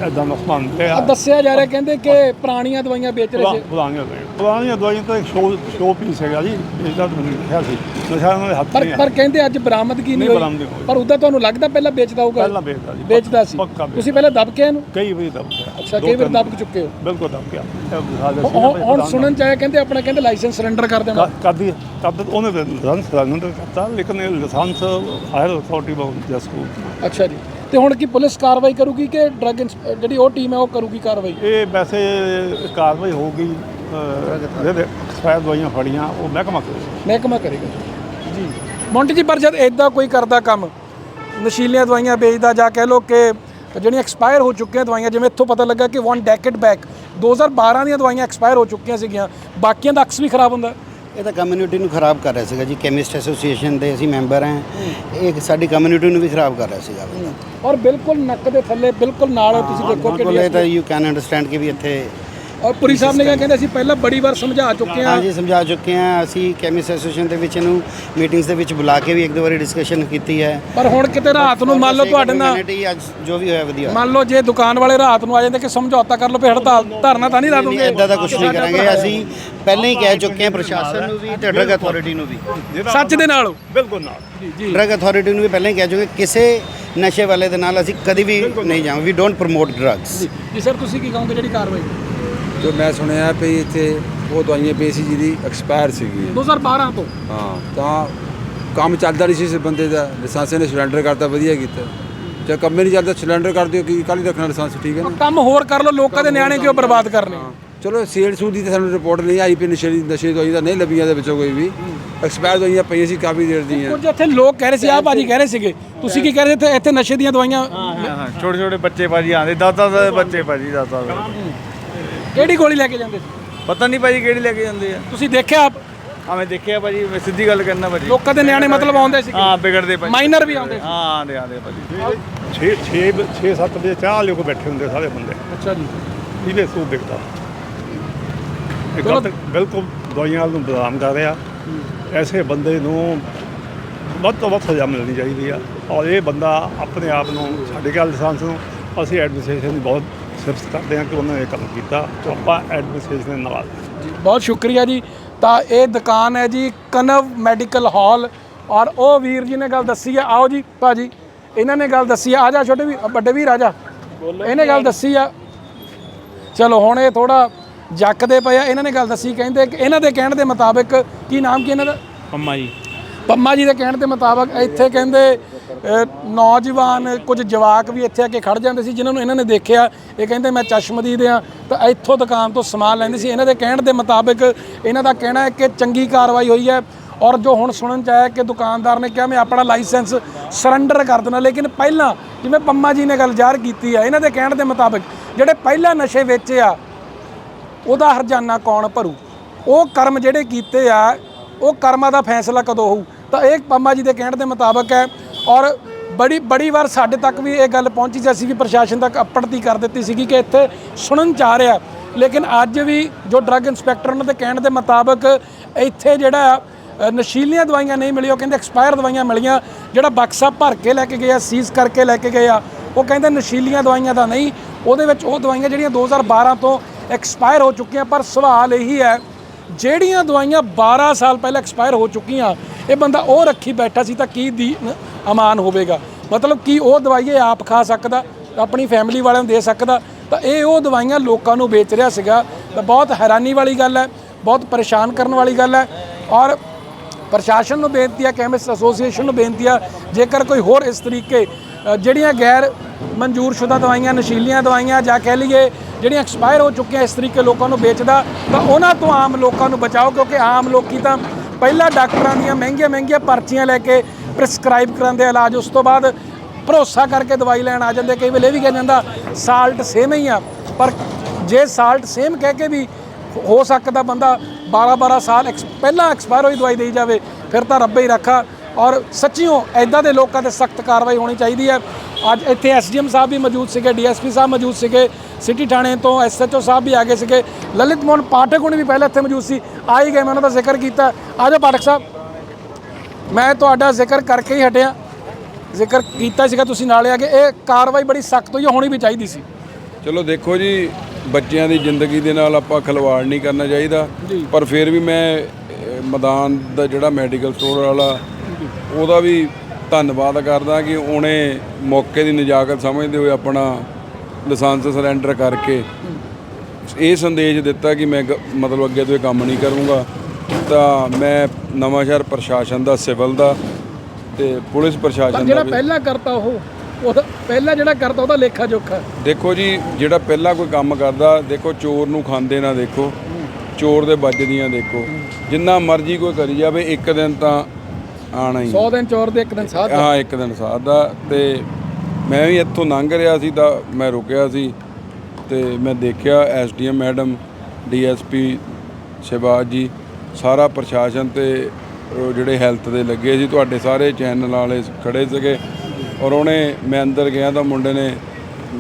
ਐਦਾਂ ਦਾ ਸਮਾਨ ਆ ਲਿਆ ਦੱਸਿਆ ਜਾ ਰਿਹਾ ਕਹਿੰਦੇ ਕਿ ਪੁਰਾਣੀਆਂ ਦਵਾਈਆਂ ਵੇਚ ਰਹੇ ਸੀ। ਪੁਰਾਣੀਆਂ ਦਵਾਈਆਂ। ਪੁਰਾਣੀਆਂ ਦਵਾਈਆਂ ਤਾਂ ਇੱਕ ਸ਼ੋ ਸ਼ੋ ਪੀਸ ਹੈਗਾ ਜੀ ਇਹਦਾ ਤਾਂ ਮੈਨੂੰ ਲਿਖਿਆ ਸੀ। ਨਸ਼ਾ ਉਹਨਾਂ ਦੇ ਹੱਥ ਪਰ ਨਹੀਂ ਪਰ ਆ ਕਹਿੰਦੇ ਅੱਜ ਬਰਾਮਦਗੀ ਨਹੀਂ ਨਹੀਂ ਹੋਈ? ਬਰਾਮਦਗੀ ਹੋਈ। ਪਰ ਉਦਾਂ ਤੁਹਾਨੂੰ ਲੱਗਦਾ ਪਹਿਲਾਂ ਵੇਚਦਾ ਹੋਊਗਾ? ਪਹਿਲਾਂ ਵੇਚਦਾ ਜੀ ਵੇਚਦਾ ਸੀ। ਪੱਕਾ ਵੇਚਦਾ। ਤੁਸੀਂ ਪਹਿਲਾਂ ਦਬ ਕੇ ਇਹਨੂੰ? ਕਈ ਵਾਰੀ ਦਬ ਗਿਆ ਅੱਛਾ ਦੋ ਕਈ ਵਾਰ ਦਬ ਚੁੱਕੇ ਹੋ। ਬਿਲਕੁਲ ਦਬ ਗਿਆ ਇਹ ਵਿਖਾ ਦੇ ਸੀ ਹੁਣ- ਨਾ ਹੁਣ ਵੀ ਸੁਣਨ ਚ ਆਇਆ ਕਹਿੰਦੇ ਆਪਣਾ ਕਹਿੰਦੇ ਲਾਇਸੈਂਸ ਸਰੈਂਡਰ ਕਰ ਦੇਣਾ। ਕਰ- ਕਰਦੀ ਕਦ ਉਹਨੇ ਲਾਇਸੈਂਸ ਲਾਇਸੈਂਸ ਕਰਤਾ ਲੇਕਿਨ ਇਹ ਲਾਇਸੈਂਸ ਹਾਇਰ ਅਥਾਰਟੀ ਬਾਉ ਜਸ ਕੋ ਅੱਛਾ ਜੀ। ਤੇ ਹੁਣ ਕੀ ਪੁਲਿਸ ਕਾਰਵਾਈ ਕਰੂਗੀ ਕਿ ਡਰੱਗ ਜਿਹੜੀ ਉਹ ਟੀਮ ਹੈ ਉਹ ਕਰੂਗੀ ਕਾਰਵਾਈ? ਇਹ ਵੈਸੇ ਕਾਰਵਾਈ ਹੋਊਗੀ ਅਹ, ਜਿਹੜੇ ਐਕਸਪਾਇਰ ਦਵਾਈਆਂ ਫੜੀਆਂ ਉਹ ਮਹਿਕਮਾ ਕਰੇਗਾ। ਮਹਿਕਮਾ ਕਰੇਗਾ। ਜੀ। ਮੌਂਟੀ ਜੀ ਪਰ ਜਦ ਇਦਾਂ ਕੋਈ ਕਰਦਾ ਕੰਮ ਨਸ਼ੀਲੀਆਂ ਦਵਾਈਆਂ ਵੇਚਦਾ ਜਾਂ ਕਹਿ ਲੋ ਕਿ ਜਿਹੜੀਆਂ ਐਕਸਪਾਇਰ ਹੋ ਚੁੱਕੀਆਂ ਦਵਾਈਆਂ ਜਿਵੇਂ ਇੱਥੋਂ ਪਤਾ ਲੱਗਾ ਕਿ 1 ਡੈਕੇਡ ਬੈਕ 2012 ਦੀਆਂ ਦਵਾਈਆਂ ਐਕਸਪਾਇਰ ਹੋ ਚੁੱਕੀਆਂ ਸੀਗੀਆਂ ਬਾਕੀਆਂ ਦਾ ਅਕਸ ਵੀ ਖਰਾਬ ਹੁੰਦਾ। ਇਹ ਤਾਂ ਕਮਿਊਨਿਟੀ ਨੂੰ ਖਰਾਬ ਕਰ ਰਿਹਾ ਸੀਗਾ ਜੀ। ਕੈਮਿਸਟ ਐਸੋਸੀਏਸ਼ਨ ਦੇ ਅਸੀਂ ਮੈਂਬਰ ਹਾਂ। ਇਹ ਸਾਡੀ ਕਮਿਊਨਿਟੀ ਨੂੰ ਵੀ ਖਰਾਬ ਕਰ ਰਿਹਾ ਸੀਗਾ। ਔਰ ਬਿਲਕੁਲ ਨੱਕ ਦੇ ਥੱਲੇ ਬਿਲਕੁਲ ਨਾਲ ਤੁਸੀਂ ਦੇਖੋ ਕਿ ਬਿਲਕੁਲ ਇਹ ਤਾਂ ਯੂ ਕੈਨ ਅੰਡਰਸਟੈਂਡ ਕਿ ਵੀ ਇੱਥੇ ਔਰ ਪੁਰੀ ਸਾਹਿਬ ਨੇ ਕਿਹਾ ਕਹਿੰਦੇ ਅਸੀਂ ਪਹਿਲਾਂ ਬੜੀ ਵਾਰ ਸਮਝਾ ਚੁੱਕੇ ਹਾਂ। ਹਾਂਜੀ ਸਮਝਾ ਚੁੱਕੇ ਹਾਂ। ਅਸੀਂ ਕੈਮਿਸਟ ਐਸੋਸੀਏਸ਼ਨ ਦੇ ਵਿੱਚ ਇਹਨੂੰ ਮੀਟਿੰਗਸ ਦੇ ਵਿੱਚ ਬੁਲਾ ਕੇ ਵੀ ਇੱਕ ਦੋ ਵਾਰੀ ਡਿਸਕਸ਼ਨ ਕੀਤੀ ਹੈ। ਪਰ ਹੁਣ ਕਿਤੇ ਰਾਤ ਨੂੰ ਮੰਨ ਲਓ ਤੁਹਾਡੇ ਨਾਲ ਅੱਜ ਜੋ ਵੀ ਹੋਇਆ ਵਧੀਆ। ਮੰਨ ਲਓ ਜੇ ਦੁਕਾਨ ਵਾਲੇ ਰਾਤ ਨੂੰ ਆ ਜਾਂਦੇ ਕਿ ਸਮਝੌਤਾ ਕਰ ਲਓ ਫਿਰ ਹੜਤਾਲ ਧਰਨਾ ਤਾਂ ਨਹੀਂ ਲਾ ਦੋਗੇ? ਇਦਾਂ ਦਾ ਕੁਝ ਨਹੀਂ ਕਰਾਂਗੇ। ਅਸੀਂ ਪਹਿਲਾਂ ਹੀ ਕਹਿ ਚੁੱਕੇ ਹਾਂ ਪ੍ਰਸ਼ਾਸਨ ਨੂੰ ਵੀ ਤੇ ਡਰਗ ਅਥਾਰਟੀ ਨੂੰ ਵੀ। ਸੱਚ ਦੇ ਨਾਲ। ਬਿਲਕੁਲ ਨਾਲ। ਜੀ ਡਰਗ ਅਥਾਰਟੀ ਨੂੰ ਵੀ ਪਹਿਲਾਂ ਹੀ ਕਹਿ ਚੁੱਕੇ ਕਿਸੇ ਨਸ਼ੇ ਵਾਲੇ ਦੇ ਨਾਲ ਅਸੀਂ ਕਦੀ ਵੀ ਨਹੀਂ ਜਾਵਾਂਗੇ। We don't promote drugs ji sir ਤੁਸੀਂ ਕੀ ਕਹੋਗੇ ਜਿਹੜੀ ਕਾਰਵਾਈ? ਜੋ ਮੈਂ ਸੁਣਿਆ ਵੀ ਇੱਥੇ ਉਹ ਦਵਾਈਆਂ ਪਈ ਸੀ ਜਿਹਦੀ ਐਕਸਪਾਇਰ ਸੀਗੀ। 2012 ਤੋਂ? ਹਾਂ ਤਾਂ ਕੰਮ ਚੱਲਦਾ ਨਹੀਂ ਸੀ ਇਸ ਬੰਦੇ ਦਾ। ਲਾਇਸੈਂਸ ਨੇ ਸਿਲੰਡਰ ਕਰਤਾ ਵਧੀਆ ਕੀਤਾ। ਜੇ ਕੰਮ ਹੀ ਨਹੀਂ ਚੱਲਦਾ ਸਿਲੰਡਰ ਕਰ ਦਿਓ ਕੀ ਕੱਲ ਹੀ ਰੱਖਣਾ ਲਾਇਸੈਂਸ ਠੀਕ ਹੈ ਨਾ? ਕੰਮ ਹੋਰ ਕਰ ਲਓ ਲੋਕਾਂ ਦੇ ਨਿਆਣੇ ਕਿਉਂ ਬਰਬਾਦ ਕਰਨੇ ਚਲੋ ਸੇਲ ਸੂਲ ਦੀ ਤਾਂ ਸਾਨੂੰ ਰਿਪੋਰਟ ਨਹੀਂ ਆਈ ਪਈ ਨਸ਼ੇ ਦੀ ਨਸ਼ੇ ਦੀ ਦਵਾਈ ਤਾਂ ਨਹੀਂ ਲੱਭੀਆਂ ਦੇ ਵਿੱਚੋਂ ਕੋਈ ਵੀ। ਐਕਸਪਾਇਰ ਦਵਾਈਆਂ ਪਈਆਂ ਸੀ ਕਾਫੀ ਦੇਰ ਦੀਆਂ। ਕੁਝ ਇੱਥੇ ਲੋਕ ਕਹਿ ਰਹੇ ਸੀ ਆ ਭਾਜੀ ਕਹਿ ਰਹੇ ਸੀਗੇ। ਤੁਸੀਂ ਕੀ ਕਹਿ ਰਹੇ ਇੱਥੇ ਨਸ਼ੇ ਦੀਆਂ ਦਵਾਈਆਂ? ਹਾਂ ਛੋਟੇ ਛੋਟੇ ਬੱਚੇ ਭਾਜੀ ਆਂਦੇ ਦਾਦਾ ਦੇ ਬੱਚੇ ਭਾਜੀ ਦਾਦਾ ਦੇ। ਕਿਹੜੀ ਗੋਲੀ ਲੈ ਕੇ ਜਾਂਦੇ ਸੀ? ਪਤਾ ਨਹੀਂ ਭਾਜੀ ਕਿਹੜੀ ਲੈ ਕੇ ਜਾਂਦੇ ਆ। ਤੁਸੀਂ ਦੇਖਿਆ ਆਪ? ਹਾਂ ਮੈਂ ਦੇਖਿਆ ਭਾਜੀ ਮੈਂ ਸਿੱਧੀ ਗੱਲ ਕਰਨਾ ਭਾਜੀ। ਲੋਕਾਂ ਦੇ ਨਿਆਣੇ ਮਤਲਬ ਆਉਂਦੇ ਸੀ ਹਾਂ ਵਿਗੜਦੇ ਭਾਜੀ। ਮਾਈਨਰ ਵੀ ਆਉਂਦੇ ਸੀ। ਹਾਂ ਆਂਦੇ ਆਂਦੇ ਭਾਜੀ। 6 6 6 7 ਵਜੇ ਚਾਹ ਲਿਓ ਕੇ ਬੈਠੇ ਹੁੰਦੇ ਸਾਰੇ ਬੰਦੇ। ਅੱਛਾ ਜੀ। ਇਹਦੇ ਸੂ ਦਿਖਦਾ? ਇਹ ਗਲਤ ਬਿਲਕੁਲ ਦਵਾਈਆਂ ਨੂੰ ਬਦਨਾਮ ਕਰ ਰਿਹਾ। ਐਸੇ ਬੰਦੇ ਨੂੰ ਵੱਧ ਤੋਂ ਵੱਧ ਸਜ਼ਾ ਮਿਲਣੀ ਚਾਹੀਦੀ ਆ। ਔਰ ਇਹ ਬੰਦਾ ਆਪਣੇ ਆਪ ਨੂੰ ਸਾਡੇ ਗੱਲ ਲਾਇਸੈਂਸ ਨੂੰ ਅਸੀਂ ਐਡਮਿਨਿਸਟ੍ਰੇਸ਼ਨ ਦੀ ਬਹੁਤ ਸਿਫਤ ਕਰਦੇ ਹਾਂ ਕਿ ਉਹਨਾਂ ਨੇ ਇਹ ਕੰਮ ਕੀਤਾ ਆਪਾਂ ਐਡਮਿਨਿਸਟ੍ਰੇਸ਼ਨ ਦੇ ਨਾਲ। ਬਹੁਤ ਸ਼ੁਕਰੀਆ ਜੀ। ਤਾਂ ਇਹ ਦੁਕਾਨ ਹੈ ਜੀ ਕਨਵ ਮੈਡੀਕਲ ਹਾਲ ਔਰ ਉਹ ਵੀਰ ਜੀ ਨੇ ਗੱਲ ਦੱਸੀ ਆ। ਆਓ ਜੀ ਭਾਜੀ ਇਹਨਾਂ ਨੇ ਗੱਲ ਦੱਸੀ ਆ। ਆ ਜਾ ਛੋਟੇ ਵੀ ਵੱਡੇ ਵੀਰ ਆ ਜਾ। ਇਹਨੇ ਗੱਲ ਦੱਸੀ ਆ। ਚਲੋ ਹੁਣ ਇਹ ਥੋੜਾ ਜੱਕਦੇ ਪਏ ਆ। ਇਹਨਾਂ ਨੇ ਗੱਲ ਦੱਸੀ ਕਹਿੰਦੇ ਕਿ ਇਹਨਾਂ ਦੇ ਕਹਿਣ ਦੇ ਮੁਤਾਬਕ ਕੀ ਨਾਮ ਕੀ ਇਹਨਾਂ ਦਾ? ਪੰਮਾ ਜੀ। ਪੰਮਾ ਜੀ ਦੇ ਕਹਿਣ ਦੇ ਮੁਤਾਬਕ ਇੱਥੇ ਕਹਿੰਦੇ ਨੌਜਵਾਨ, ਕੁਝ ਜਵਾਕ ਵੀ ਇੱਥੇ ਆ ਕੇ ਖੜ ਜਾਂਦੇ ਸੀ, ਜਿਨ੍ਹਾਂ ਨੂੰ ਇਹਨਾਂ ਨੇ ਦੇਖਿਆ। ਇਹ ਕਹਿੰਦੇ, ਮੈਂ ਚਸ਼ਮਦੀਦ ਆ ਤਾਂ ਇੱਥੋਂ ਦੁਕਾਨ ਤੋਂ ਸਮਾਨ ਲੈਂਦੇ ਸੀ। ਇਹਨਾਂ ਦੇ ਕਹਿਣ ਦੇ ਮੁਤਾਬਕ ਇਹਨਾਂ ਦਾ ਕਹਿਣਾ ਹੈ ਕਿ ਚੰਗੀ ਕਾਰਵਾਈ ਹੋਈ ਹੈ। ਔਰ ਜੋ ਹੁਣ ਸੁਣਨ ਚ ਆਇਆ ਕਿ ਦੁਕਾਨਦਾਰ ਨੇ ਕਿਹਾ, ਮੈਂ ਆਪਣਾ ਲਾਇਸੈਂਸ ਸਰੈਂਡਰ ਕਰ ਦੇਣਾ ਲੇਕਿਨ ਪਹਿਲਾਂ ਜਿਵੇਂ ਪੰਮਾ ਜੀ ਨੇ ਗੱਲ ਜ਼ਾਹਰ ਕੀਤੀ ਹੈ ਇਹਨਾਂ ਦੇ ਕਹਿਣ ਦੇ ਮੁਤਾਬਕ ਜਿਹੜੇ ਪਹਿਲਾਂ ਨਸ਼ੇ ਵੇਚੇ ਆ, ਉਹਦਾ ਹਰਜਾਨਾ ਕੌਣ ਭਰੂ? ਉਹ ਕਰਮ ਜਿਹੜੇ ਕੀਤੇ ਆ ਉਹ ਕਰਮਾਂ ਦਾ ਫੈਸਲਾ ਕਦੋਂ ਹੋਊ? ਤਾਂ ਇਹ ਪੰਮਾ ਜੀ ਦੇ ਕਹਿਣ ਦੇ ਮੁਤਾਬਕ ਹੈ ਔਰ ਬੜੀ ਬੜੀ ਵਾਰ ਸਾਡੇ ਤੱਕ ਵੀ ਇਹ ਗੱਲ ਪਹੁੰਚੀ ਸੀ, ਅਸੀਂ ਵੀ ਪ੍ਰਸ਼ਾਸਨ ਤੱਕ ਅਪੜਤੀ ਕਰ ਦਿੱਤੀ ਸੀਗੀ ਕਿ ਇੱਥੇ ਸੁਣਨ ਚ ਆ ਰਿਹਾ। ਲੇਕਿਨ ਅੱਜ ਵੀ ਜੋ ਡਰੱਗ ਇੰਸਪੈਕਟਰ ਉਹਨਾਂ ਦੇ ਕਹਿਣ ਦੇ ਮੁਤਾਬਕ ਇੱਥੇ ਜਿਹੜਾ ਨਸ਼ੀਲੀਆਂ ਦਵਾਈਆਂ ਨਹੀਂ ਮਿਲੀਆਂ, ਉਹ ਕਹਿੰਦੇ ਐਕਸਪਾਇਰ ਦਵਾਈਆਂ ਮਿਲੀਆਂ, ਜਿਹੜਾ ਬਕਸਾ ਭਰ ਕੇ ਲੈ ਕੇ ਗਏ ਆ, ਸੀਜ਼ ਕਰਕੇ ਲੈ ਕੇ ਗਏ ਆ, ਉਹ ਕਹਿੰਦੇ ਨਸ਼ੀਲੀਆਂ ਦਵਾਈਆਂ ਦਾ ਨਹੀਂ। ਉਹਦੇ ਵਿੱਚ ਉਹ ਦਵਾਈਆਂ ਜਿਹੜੀਆਂ 2012 ਤੋਂ ਐਕਸਪਾਇਰ ਹੋ ਚੁੱਕੀਆਂ, ਪਰ ਸਵਾਲ ਇਹੀ ਹੈ ਜਿਹੜੀਆਂ ਦਵਾਈਆਂ 12 ਸਾਲ ਪਹਿਲਾਂ ਐਕਸਪਾਇਰ ਹੋ ਚੁੱਕੀਆਂ, ਇਹ ਬੰਦਾ ਉਹ ਰੱਖੀ ਬੈਠਾ ਸੀ ਤਾਂ ਕੀ ਦੀ ਅਮਾਨ ਹੋਵੇਗਾ? ਮਤਲਬ ਕੀ ਉਹ ਦਵਾਈ ਇਹ ਆਪ ਖਾ ਸਕਦਾ, ਆਪਣੀ ਫੈਮਿਲੀ ਵਾਲਿਆਂ ਨੂੰ ਦੇ ਸਕਦਾ? ਤਾਂ ਇਹ ਉਹ ਦਵਾਈਆਂ ਲੋਕਾਂ ਨੂੰ ਵੇਚ ਰਿਹਾ ਸੀਗਾ। ਤਾਂ ਬਹੁਤ ਹੈਰਾਨੀ ਵਾਲੀ ਗੱਲ ਹੈ, ਬਹੁਤ ਪਰੇਸ਼ਾਨ ਕਰਨ ਵਾਲੀ ਗੱਲ ਹੈ। ਔਰ ਪ੍ਰਸ਼ਾਸਨ ਨੂੰ ਬੇਨਤੀ ਹੈ, ਕੈਮਿਸਟ ਐਸੋਸੀਏਸ਼ਨ ਨੂੰ ਬੇਨਤੀ ਹੈ, ਜੇਕਰ ਕੋਈ ਹੋਰ ਇਸ ਤਰੀਕੇ ਜਿਹੜੀਆਂ ਗੈਰ ਮਨਜ਼ੂਰਸ਼ੁਦਾ ਦਵਾਈਆਂ, ਨਸ਼ੀਲੀਆਂ ਦਵਾਈਆਂ ਜਾਂ ਕਹਿ ਲਈਏ ਜਿਹੜੀਆਂ ਐਕਸਪਾਇਰ ਹੋ ਚੁੱਕੀਆਂ ਇਸ ਤਰੀਕੇ ਲੋਕਾਂ ਨੂੰ ਵੇਚਦਾ, ਤਾਂ ਉਹਨਾਂ ਤੋਂ ਆਮ ਲੋਕਾਂ ਨੂੰ ਬਚਾਓ, ਕਿਉਂਕਿ ਆਮ ਲੋਕੀ ਤਾਂ ਪਹਿਲਾਂ ਡਾਕਟਰਾਂ ਦੀਆਂ ਮਹਿੰਗੀਆਂ ਮਹਿੰਗੀਆਂ ਪਰਚੀਆਂ ਲੈ ਕੇ ਪ੍ਰਿਸਕ੍ਰਾਈਬ ਕਰਾਉਂਦੇ ਇਲਾਜ, ਉਸ ਤੋਂ ਬਾਅਦ ਭਰੋਸਾ ਕਰਕੇ ਦਵਾਈ ਲੈਣ ਆ ਜਾਂਦੇ, ਕਈ ਵੇਲੇ ਵੀ ਕਿਹਾ ਜਾਂਦਾ ਸਾਲਟ ਸੇਮ ਹੀ ਆ, ਪਰ ਜੇ ਸਾਲਟ ਸੇਮ ਕਹਿ ਕੇ ਵੀ ਹੋ ਸਕਦਾ ਬੰਦਾ 12 12 ਸਾਲ ਐਕਸ- ਪਹਿਲਾਂ ਐਕਸਪਾਇਰ ਹੋਈ ਦਵਾਈ ਦੇਈ ਜਾਵੇ, ਫਿਰ ਤਾਂ ਰੱਬੇ ਹੀ ਰੱਖਾ। ਔਰ ਸੱਚੀਓ ਐਦਾਂ ਦੇ ਲੋਕਾਂ ਤੇ ਸਖਤ ਕਾਰਵਾਈ ਹੋਣੀ ਚਾਹੀਦੀ ਹੈ। ਅੱਜ ਇੱਥੇ ਐਸਡੀਐਮ ਸਾਹਿਬ ਵੀ ਮੌਜੂਦ ਸੀਗੇ ਡੀਐਸਪੀ ਸਾਹਿਬ ਮੌਜੂਦ ਸੀਗੇ ਸਿਟੀ ਥਾਣੇ ਤੋਂ ਐਸਐਚਓ ਸਾਹਿਬ ਵੀ ਆ ਗਏ ਸੀਗੇ। ਲਲਿਤ ਮੋਹਨ ਪਾਠਕ ਹੁਣੀ ਵੀ ਪਹਿਲਾਂ ਇੱਥੇ ਮੌਜੂਦ ਸੀ ਆ ਹੀ ਗਏ ਮੈਂ ਉਹਨਾਂ ਦਾ ਜ਼ਿਕਰ ਕੀਤਾ। ਆ ਜਾਓ ਪਾਠਕ ਸਾਹਿਬ। ਮੈਂ ਤੁਹਾਡਾ ਜ਼ਿਕਰ ਕਰਕੇ ਹੀ ਹਟਿਆ। ਜ਼ਿਕਰ ਕੀਤਾ ਸੀਗਾ ਤੁਸੀਂ ਨਾਲੇ ਆ ਗਏ ਇਹ ਕਾਰਵਾਈ ਬੜੀ ਸਖਤ ਹੋਈ ਹੋਣੀ ਵੀ ਚਾਹੀਦੀ ਸੀ। ਚਲੋ ਦੇਖੋ ਜੀ ਬੱਚਿਆਂ ਦੀ ਜ਼ਿੰਦਗੀ ਦੇ ਨਾਲ ਆਪਾਂ ਖਿਲਵਾੜ ਨਹੀਂ ਕਰਨਾ ਚਾਹੀਦਾ। ਪਰ ਫਿਰ ਵੀ ਮੈਂ ਮੈਦਾਨ ਦਾ ਜਿਹੜਾ ਮੈਡੀਕਲ ਸਟੋਰ ਵਾਲਾ ਉਹਦਾ ਵੀ ਧੰਨਵਾਦ ਕਰਦਾ ਕਿ ਉਹਨੇ ਮੌਕੇ ਦੀ ਨਜਾਕਤ ਸਮਝਦੇ ਹੋਏ ਆਪਣਾ ਲਾਇਸੈਂਸ ਸਰੈਂਡਰ ਕਰਕੇ ਇਹ ਸੰਦੇਸ਼ ਦਿੱਤਾ ਕਿ ਮੈਂ ਮਤਲਬ ਅੱਗੇ ਤੋਂ ਇਹ ਕੰਮ ਨਹੀਂ ਕਰੂੰਗਾ। ਤਾਂ ਮੈਂ ਨਵਾਂ ਸ਼ਹਿਰ ਪ੍ਰਸ਼ਾਸਨ ਦਾ ਸਿਵਲ ਦਾ ਤੇ ਪੁਲਿਸ ਪਰ ਪ੍ਰਸ਼ਾਸਨ ਦਾ ਜਿਹੜਾ ਪਹਿਲਾਂ ਕਰਤਾ ਉਹ ਉਹਦਾ ਪਹਿਲਾਂ ਜਿਹੜਾ ਕਰਤਾ ਉਹਦਾ ਲੇਖਾ ਜੋਖਾ। ਦੇਖੋ ਜੀ ਜਿਹੜਾ ਪਹਿਲਾਂ ਕੋਈ ਕੰਮ ਕਰਦਾ ਦੇਖੋ ਚੋਰ ਨੂੰ ਖਾਂਦੇ ਨਾ ਦੇਖੋ ਚੋਰ ਦੇ ਵੱਜਦੀਆਂ ਦੇਖੋ। ਜਿੰਨਾ ਮਰਜ਼ੀ ਕੋਈ ਕਰੀ ਜਾਵੇ ਇੱਕ ਦਿਨ ਤਾਂ ਆਣਾ ਹੀ 100 ਦਿਨ ਚੋਰ ਦੇ ਇੱਕ ਦਿਨ ਸਾਧ ਹਾਂ ਇੱਕ ਦਿਨ ਸਾਧ ਦਾ। ਤੇ ਮੈਂ ਵੀ ਇੱਥੋਂ ਲੰਘ ਰਿਹਾ ਸੀ ਤਾਂ ਮੈਂ ਰੁਕਿਆ ਸੀ। ਤੇ ਮੈਂ ਦੇਖਿਆ ਐਸਡੀਐਮ ਮੈਡਮ ਡੀਐਸਪੀ ਸ਼ਿਵਾਜ ਜੀ ਸਾਰਾ ਪ੍ਰਸ਼ਾਸਨ ਤੇ ਉਹ ਜਿਹੜੇ ਹੈਲਥ ਦੇ ਲੱਗੇ ਸੀ। ਤੁਹਾਡੇ ਸਾਰੇ ਚੈਨਲ ਵਾਲੇ ਖੜੇ ਸੀਗੇ। ਔਰ ਉਹਨੇ ਮੈਂ ਅੰਦਰ ਗਿਆ ਤਾਂ ਮੁੰਡੇ ਨੇ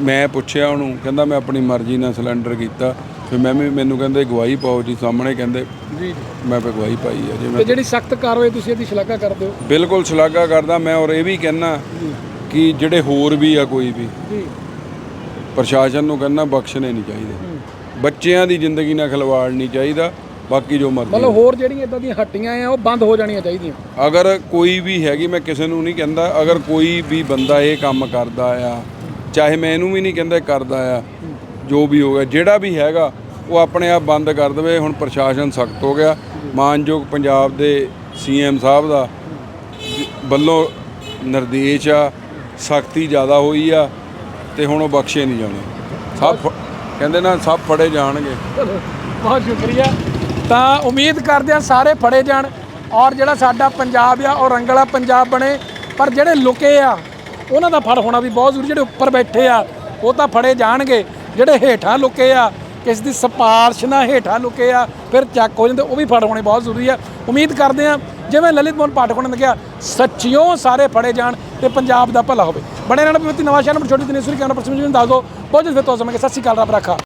ਮੈਂ ਪੁੱਛਿਆ ਉਹਨੂੰ ਕਹਿੰਦਾ ਮੈਂ ਆਪਣੀ ਮਰਜ਼ੀ ਨਾਲ ਸਿਲੰਡਰ ਕੀਤਾ। ਫਿਰ ਮੈਂ ਵੀ ਮੈਨੂੰ ਕਹਿੰਦੇ ਗਵਾਹੀ ਪਾਓ ਜੀ ਸਾਹਮਣੇ ਕਹਿੰਦੇ ਜੀ ਮੈਂ ਫਿਰ ਗਵਾਹੀ ਪਾਈ ਹੈ ਜੀ ਤੇ ਮੈਂ ਜਿਹੜੀ ਸਖਤ ਕਾਰਵਾਈ ਤੁਸੀਂ ਇਹਦੀ ਸ਼ਲਾਘਾ ਕਰਦੇ ਹੋ? ਬਿਲਕੁਲ ਸ਼ਲਾਘਾ ਕਰਦਾ ਮੈਂ ਔਰ ਇਹ ਵੀ ਕਹਿਣਾ ਕਿ ਜਿਹੜੇ ਹੋਰ ਵੀ ਆ ਕੋਈ ਵੀ ਜੀ। ਪ੍ਰਸ਼ਾਸਨ ਨੂੰ ਕਹਿੰਦਾ ਬਖਸ਼ਣੇ ਨਹੀਂ ਚਾਹੀਦੇ। ਬੱਚਿਆਂ ਦੀ ਜ਼ਿੰਦਗੀ ਨਾਲ ਖਿਲਵਾੜ ਨਹੀਂ ਚਾਹੀਦਾ ਬਾਕੀ ਜੋ ਮਰਜ਼ੀ ਮਤਲਬ ਹੋਰ ਜਿਹੜੀਆਂ ਇਦਾਂ ਦੀਆਂ ਹੱਟੀਆਂ ਆ ਉਹ ਬੰਦ ਹੋ ਜਾਣੀਆਂ ਚਾਹੀਦੀਆਂ। ਅਗਰ ਕੋਈ ਵੀ ਹੈਗੀ ਮੈਂ ਕਿਸੇ ਨੂੰ ਨਹੀਂ ਕਹਿੰਦਾ ਅਗਰ ਕੋਈ ਵੀ ਬੰਦਾ ਇਹ ਕੰਮ ਕਰਦਾ ਆ ਚਾਹੇ ਮੈਂ ਇਹਨੂੰ ਵੀ ਨਹੀਂ ਕਹਿੰਦਾ ਇਹ ਕਰਦਾ ਆ ਜੋ ਵੀ ਹੋਗਾ ਜਿਹੜਾ ਵੀ ਹੈਗਾ, ਉਹ ਆਪਣੇ ਆਪ ਬੰਦ ਕਰ ਦੇਵੇ। ਹੁਣ ਪ੍ਰਸ਼ਾਸਨ ਸਖਤ ਹੋ ਗਿਆ। ਮਾਨਯੋਗ ਪੰਜਾਬ ਦੇ ਸੀਐਮ ਸਾਹਿਬ ਦਾ ਵੱਲੋਂ ਨਿਰਦੇਸ਼ ਆ, ਸਖਤੀ ਜ਼ਿਆਦਾ ਹੋਈ ਆ ਤੇ ਹੁਣ ਉਹ ਬਖਸ਼ੇ ਨਹੀਂ ਜਾਣੇ। ਸਭ ਫ- ਕਹਿੰਦੇ ਨਾ ਸਭ ਫੜੇ ਜਾਣਗੇ। ਬਹੁਤ ਸ਼ੁਕਰੀਆ। ਤਾਂ ਉਮੀਦ ਕਰਦੇ ਆ ਸਾਰੇ ਫੜੇ ਜਾਣ ਔਰ ਜਿਹੜਾ ਸਾਡਾ ਪੰਜਾਬ ਆ, ਉਹ ਰੰਗਲਾ ਪੰਜਾਬ ਬਣੇ। ਪਰ ਜਿਹੜੇ ਲੁਕੇ ਆ, ਉਹਨਾਂ ਦਾ ਫੜ ਹੋਣਾ ਵੀ ਬਹੁਤ ਜ਼ਰੂਰੀ। ਜਿਹੜੇ ਉੱਪਰ ਬੈਠੇ ਆ, ਉਹ ਤਾਂ ਫੜੇ ਜਾਣਗੇ। ਜਿਹੜੇ ਹੇਠਾਂ ਲੁਕੇ ਆ, ਕਿਸੇ ਦੀ ਸਿਫਾਰਿਸ਼ ਨਾਲ ਹੇਠਾਂ ਲੁਕੇ ਆ, ਫਿਰ ਚੱਕ ਹੋ ਜਾਂਦੇ, ਉਹ ਵੀ ਫੜ ਹੋਣੇ ਬਹੁਤ ਜ਼ਰੂਰੀ ਆ। ਉਮੀਦ ਕਰਦੇ ਆ, ਜਿਵੇਂ ਲਲਿਤ ਮੋਹਨ ਪਾਠਕ ਨੇ ਕਿਹਾ, ਸੱਚਿਓ ਸਾਰੇ ਫੜੇ ਜਾਣ ਤੇ ਪੰਜਾਬ ਦਾ ਭਲਾ ਹੋਵੇ। ਬੜੇ ਰਹਿਣਾ ਪਵਿੱਤਰ ਨਵਾਂ ਸ਼ਹਿਰ ਨੰਬਰ ਛੋਟੀ ਦਿਨੇਸ਼ਵਰੀ ਕੈਮਰਾ ਪਰਸਨ ਜੀ ਨੂੰ ਦੱਸ ਦਿਓ। ਬਹੁਤ ਜਲਦੀ ਫਿਰ ਤੋਂ ਸਮੇਂ ਸਤਿ ਸ਼੍ਰੀ ਅਕਾਲ, ਰੱਬ ਰੱਖਾ।